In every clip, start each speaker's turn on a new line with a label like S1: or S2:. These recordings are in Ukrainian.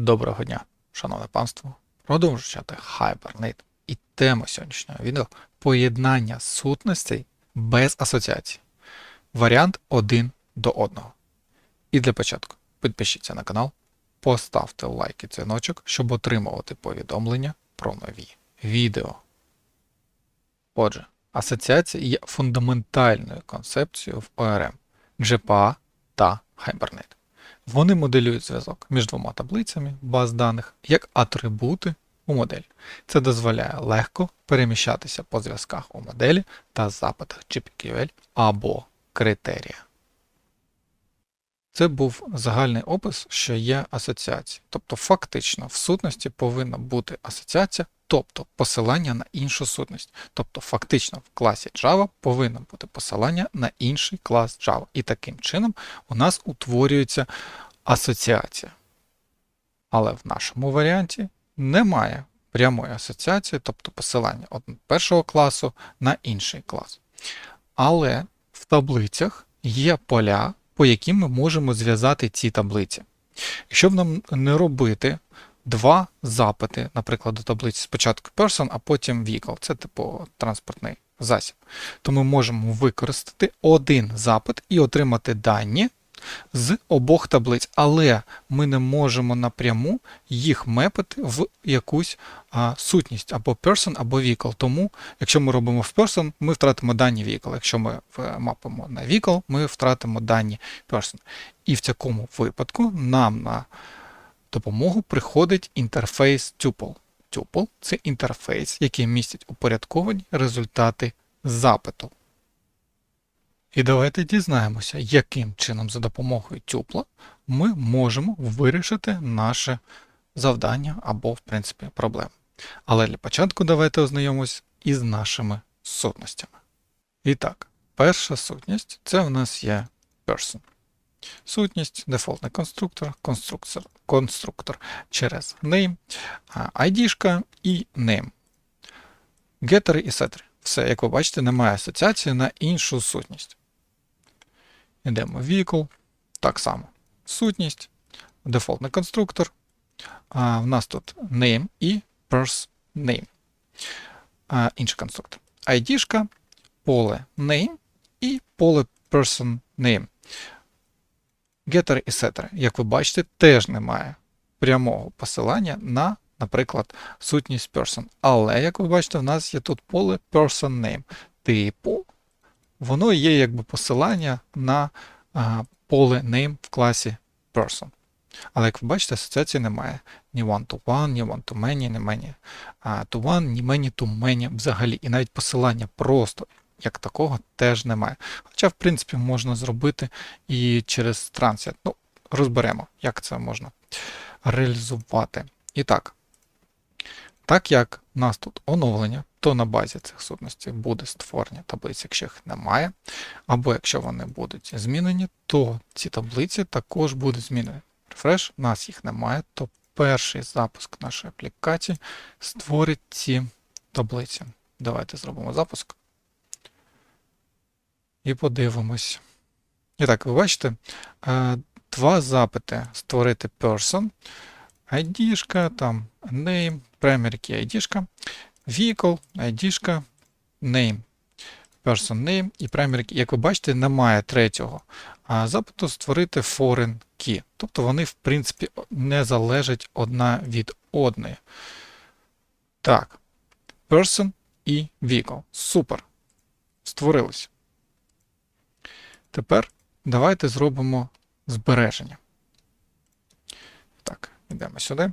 S1: Доброго дня, шановне панство. Продовжую чати. І тема сьогоднішнього відео поєднання сутностей без асоціацій. Варіант один до одного. І для початку підпишіться на канал, поставте лайк і дзвіночок, щоб отримувати повідомлення про нові відео. Отже, асоціація є фундаментальною концепцією в ORM, GPA та Hibernate. Вони моделюють зв'язок між двома таблицями баз даних як атрибути у моделі. Це дозволяє легко переміщатися по зв'язках у моделі та запитах GPQL або критерія. Це був загальний опис, що є асоціація. Тобто, фактично, в сутності повинна бути асоціація, тобто посилання на іншу сутність. Тобто, фактично, в класі Java повинно бути посилання на інший клас Java. І таким чином у нас утворюється асоціація. Але в нашому варіанті немає прямої асоціації, тобто посилання першого класу на інший клас. Але в таблицях є поля, по яким ми можемо зв'язати ці таблиці. Якщо б нам не робити два запити, наприклад, до таблиці спочатку person, а потім vehicle, це типу транспортний засіб, то ми можемо використати один запит і отримати дані з обох таблиць, але ми не можемо напряму їх мепити в якусь а, сутність або person, або vehicle. Тому, якщо ми робимо в person, ми втратимо дані vehicle. Якщо ми мапимо на vehicle, ми втратимо дані person. І в такому випадку нам на допомогу приходить інтерфейс tuple. Tuple – це інтерфейс, який містить упорядковані результати запиту. І давайте дізнаємося, яким чином за допомогою тюпла ми можемо вирішити наше завдання або, в принципі, проблему. Але для початку давайте ознайомимось із нашими сутностями. І так, перша сутність це в нас є person. Сутність, дефолтний конструктор, конструктор, конструктор через name, ID і name. Гетери і сетери. Все, як ви бачите, немає асоціації на іншу сутність. Йдемо в vehicle, так само. Сутність, дефолтний конструктор. А, в нас тут name і pers name. Інший конструктор. ID, поле name і поле person name. Getter і setter, як ви бачите, теж немає прямого посилання на, наприклад, сутність person. Але, як ви бачите, в нас є тут поле person name. Типу, воно є якби посилання на а, поле name в класі person. Але як ви бачите, асоціації немає. Ні one to one, ні one to many, ні many to one, ні many to many взагалі. І навіть посилання просто як такого теж немає. Хоча, в принципі, можна зробити і через трансят. Ну, розберемо, як це можна реалізувати. І так, так як у нас тут оновлення, то на базі цих сутностей буде створення таблиць, якщо їх немає. Або якщо вони будуть змінені, то ці таблиці також будуть змінені. Refresh, у нас їх немає, то перший запуск нашої аплікації створить ці таблиці. Давайте зробимо запуск. І подивимось. І так, ви бачите, е, два запити створити person, ID, там name, primary key ID, vehicle, ID, name, person name і primary. Як ви бачите, немає третього а запиту створити foreign key. Тобто вони, в принципі, не залежать одна від одної. Так, person і vehicle. Супер. Створилось. Тепер давайте зробимо збереження. Так, йдемо сюди.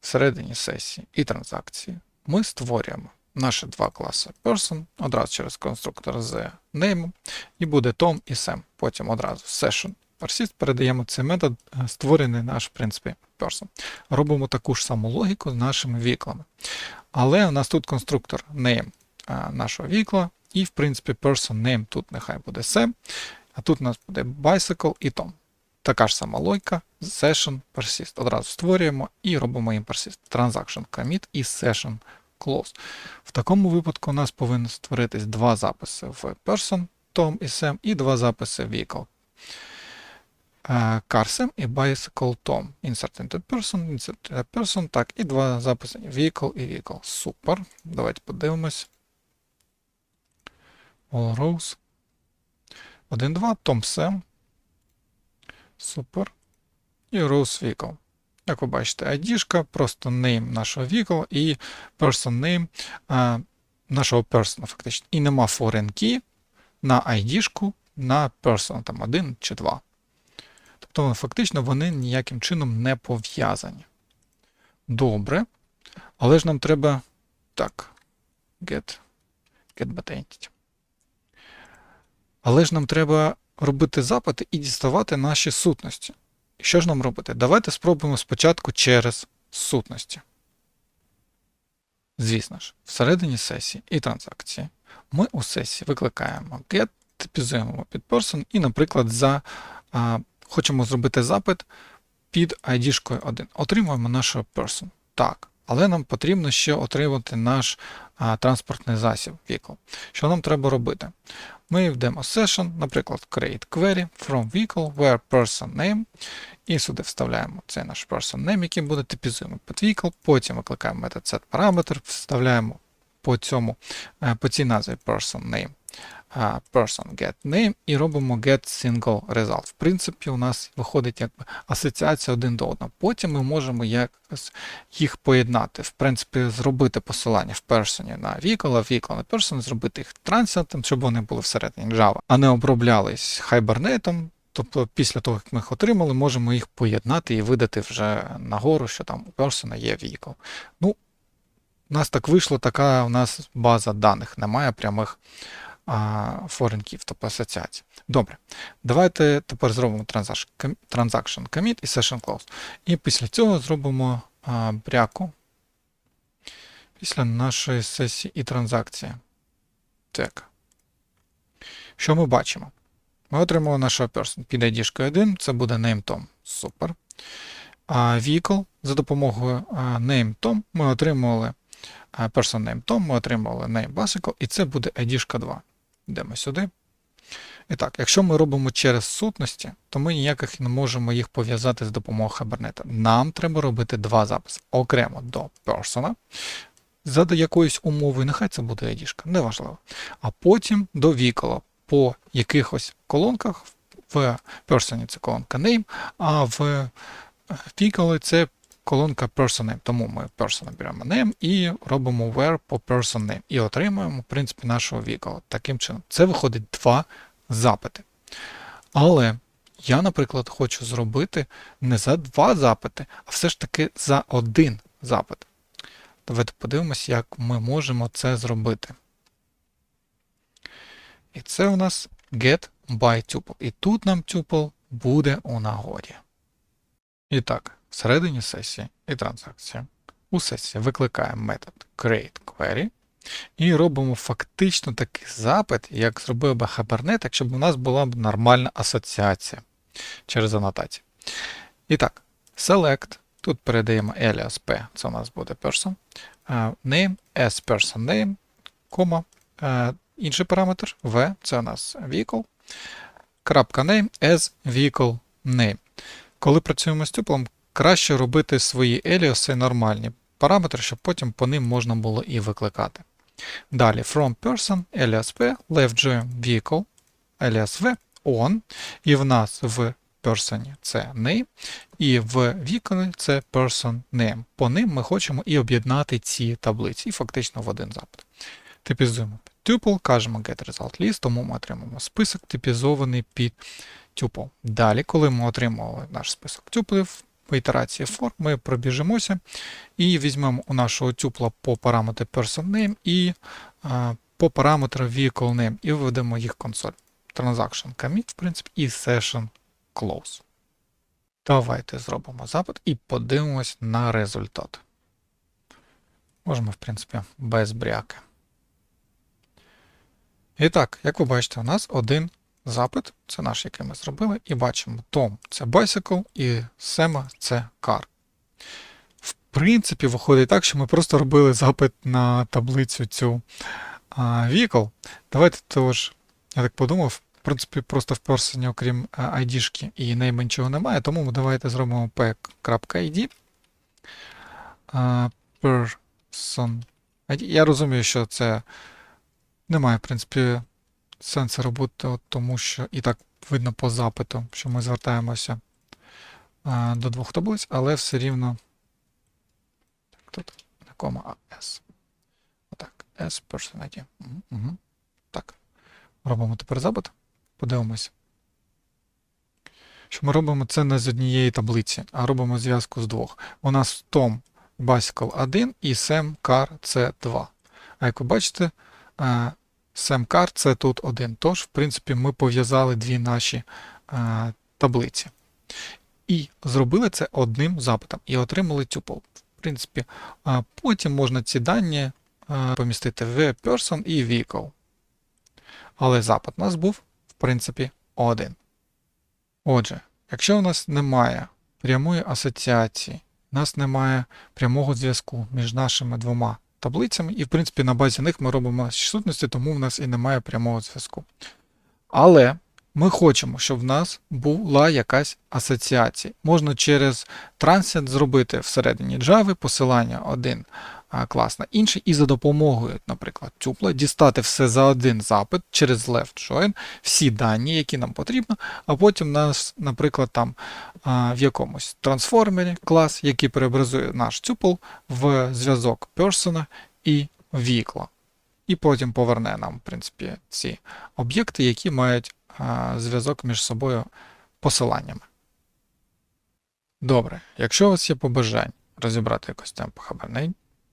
S1: Всередині сесії і транзакції ми створюємо наші два класи person, одразу через конструктор з name, і буде Tom і Sam. Потім одразу session persist передаємо цей метод, е, створений наш, в принципі, person. Робимо таку ж саму логіку з нашими віклами. Але у нас тут конструктор name е, нашого вікла, і, в принципі, person name тут нехай буде Sam, а тут у нас буде bicycle і Tom. Така ж сама логіка, session persist. Одразу створюємо і робимо їм persist. Transaction commit і session close. В такому випадку у нас повинно створитись два записи в person, Tom і Sam, і два записи в vehicle. е, CarSem і Bicycle Tom. Insert into person, insert into person. Так, і два записи. Vehicle і vehicle. Супер. Давайте подивимось. All rows. 1, 2, Tom Sam. Супер. І rows vehicle. Як ви бачите, ID, просто name нашого vehicle і person name а, нашого person, фактично. І нема foreign key на ID, на person, там один чи два. Тобто, фактично, вони ніяким чином не пов'язані. Добре. Але ж нам треба. Так. Get. Get entity. Але ж нам треба робити запити і діставати наші сутності. І що ж нам робити? Давайте спробуємо спочатку через сутності. Звісно ж, всередині сесії і транзакції ми у сесії викликаємо get, типізуємо під person і, наприклад, за, а, хочемо зробити запит під ID 1. Отримуємо нашого person. Так. Але нам потрібно ще отримати наш транспортний засіб vehicle. Що нам треба робити? Ми в demo session, наприклад, create query from vehicle where person name, і сюди вставляємо цей наш person name, який буде типізуємо під vehicle, потім викликаємо метод set параметр, вставляємо по цьому, е, по цій назві person name, person get name і робимо get single result. В принципі, у нас виходить якби асоціація один до одного. Потім ми можемо якось їх поєднати. В принципі, зробити посилання в person на vehicle, а vehicle на person, зробити їх транситом, щоб вони були всередині Java, а не оброблялись Hibernate. Тобто після того, як ми їх отримали, можемо їх поєднати і видати вже нагору, що там у persona є vehicle. Ну, у нас так вийшло, така у нас база даних, немає прямих форенків, тобто асоціацій. Добре. Давайте тепер зробимо transaction commit і session close. І після цього зробимо бряку після нашої сесії і транзакції. Так. Що ми бачимо? Ми отримали нашого person під ID 1, це буде name Tom. Супер. А vehicle за допомогою а, name Tom ми отримали person name Tom, ми отримали name bicycle, і це буде ID 2. Йдемо сюди. І так, якщо ми робимо через сутності, то ми ніяких не можемо їх пов'язати з допомогою Хабернета. Нам треба робити два записи окремо до persona, за якоюсь умовою, нехай це буде ID, неважливо. А потім до vehicle по якихось колонках. В person це колонка name, а в vehicle це колонка person name. Тому ми person беремо name і робимо where по person name. І отримуємо, в принципі, нашого vehicle. Таким чином, це виходить два запити. Але я, наприклад, хочу зробити не за два запити, а все ж таки за один запит. Давайте подивимось, як ми можемо це зробити. І це у нас get by tuple. І тут нам tuple буде у нагоді. І так, всередині сесії і транзакції. У сесії викликаємо метод createQuery і робимо фактично такий запит, як зробив би Hibernate, якщо б у нас була б нормальна асоціація через анотацію. І так, select. Тут передаємо alias P, це у нас буде person. Name as person name, кома, інший параметр v, це у нас vehicle. Крапка name as vehicle name. Коли працюємо з тюплом, краще робити свої еліоси нормальні параметри, щоб потім по ним можна було і викликати. Далі from person, alias p, left join vehicle, alias v, on, і в нас в person це name, і в vehicle це person name. По ним ми хочемо і об'єднати ці таблиці, і фактично в один запит. Типізуємо під tuple, кажемо get result list, тому ми отримаємо список типізований під tuple. Далі, коли ми отримали наш список тюплів, по ітерації for, ми пробіжимося і візьмемо у нашого тюпла по параметру person name і а, по параметру vehicle name і введемо їх в консоль. Transaction commit, в принципі, і session close. Давайте зробимо запит і подивимось на результат. Можемо, в принципі, без бряки. І так, як ви бачите, у нас один запит, це наш, який ми зробили, і бачимо Tom це bicycle і Sema це car. В принципі, виходить так, що ми просто робили запит на таблицю цю vehicle. Давайте тож, я так подумав, в принципі, просто в персоні, окрім е, ID-шки і name нічого немає, тому давайте зробимо p.id. Е, Person. Я розумію, що це немає, в принципі, сенсу робити, тому що і так видно по запиту, що ми звертаємося е, до двох таблиць, але все рівно. Так, тут не кома, а. Отак, S person ID. Угу. Так. Робимо тепер запит. Подивимося. Що ми робимо це не з однієї таблиці, а робимо зв'язку з двох. У нас Tom Bicycle 1 і Sam Car це 2. А як ви бачите, е, Sam це тут один. Тож, в принципі, ми пов'язали дві наші е, таблиці. І зробили це одним запитом і отримали tuple. В принципі, а потім можна ці дані е, помістити в person і vehicle. Але запит у нас був, в принципі, один. Отже, якщо у нас немає прямої асоціації, у нас немає прямого зв'язку між нашими двома таблицями, і, в принципі, на базі них ми робимо сутності, тому в нас і немає прямого зв'язку. Але ми хочемо, щоб в нас була якась асоціація. Можна через Transient зробити всередині Java посилання 1 класна. Інший і за допомогою, наприклад, тюпла, дістати все за один запит через left join, всі дані, які нам потрібно, а потім нас, наприклад, там в якомусь трансформері клас, який переобразує наш тюпл в зв'язок persona і вікла. І потім поверне нам, в принципі, ці об'єкти, які мають зв'язок між собою посиланнями. Добре, якщо у вас є побажання розібрати якось тему по